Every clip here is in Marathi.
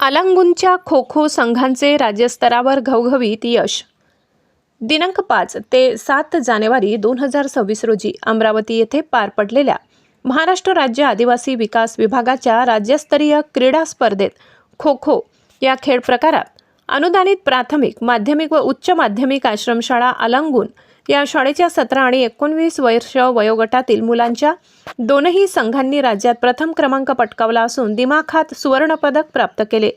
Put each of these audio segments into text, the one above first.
आलांगूनच्या खो खो संघांचे राज्यस्तरावर घवघवीत यश. दिनांक पाच ते सात जानेवारी दोन हजार सव्वीस रोजी अमरावती येथे पार पडलेल्या महाराष्ट्र राज्य आदिवासी विकास विभागाच्या राज्यस्तरीय क्रीडा स्पर्धेत खो खो या खेळ प्रकारात अनुदानित प्राथमिक माध्यमिक व उच्च माध्यमिक आश्रमशाळा अलंगून या शाळेच्या सतरा आणि एकोणवीस वर्ष वयोगटातील मुलांच्या दोनही संघांनी राज्यात प्रथम क्रमांक पटकावला असून दिमाखात सुवर्णपदक प्राप्त केले.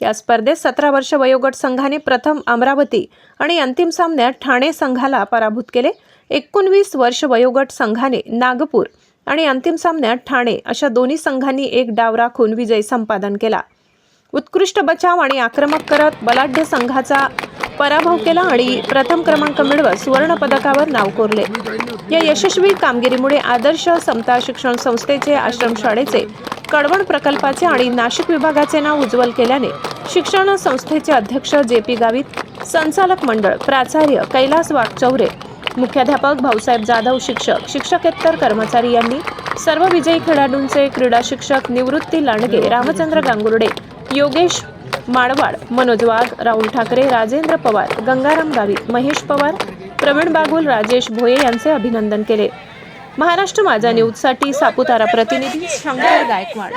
या स्पर्धेत सतरा वर्ष वयोगट संघाने प्रथम अमरावती आणि अंतिम सामन्यात ठाणे संघाला पराभूत केले. एकोणवीस वर्ष वयोगट संघाने नागपूर आणि अंतिम सामन्यात ठाणे अशा दोन्ही संघांनी एक डाव राखून विजय संपादन केला. उत्कृष्ट बचाव आणि आक्रमक करत बलाढ्य संघाचा पराभव केला आणि प्रथम क्रमांक मिळवत सुवर्णपदकावर नाव कोरले. या यशस्वी कामगिरीमुळे आदर्श समता शिक्षण संस्थेचे आश्रमशाळेचे कडवण प्रकल्पाचे आणि नाशिक विभागाचे नाव उज्ज्वल केल्याने शिक्षण संस्थेचे अध्यक्ष जे पी गावित संचालक मंडळ प्राचार्य कैलास वाघचौरे मुख्याध्यापक भाऊसाहेब जाधव शिक्षक शिक्षकेतर कर्मचारी यांनी सर्व विजयी खेळाडूंचे क्रीडा शिक्षक निवृत्ती लांडगे रामचंद्र गांगुर्डे योगेश माडवाड मनोज वाघ राहुल ठाकरे राजेंद्र पवार गंगाराम गावित महेश पवार प्रवीण बागुल राजेश भोये यांचे अभिनंदन केले. महाराष्ट्र माझा न्यूजसाठी सापुतारा प्रतिनिधी शंकर गायकवाड.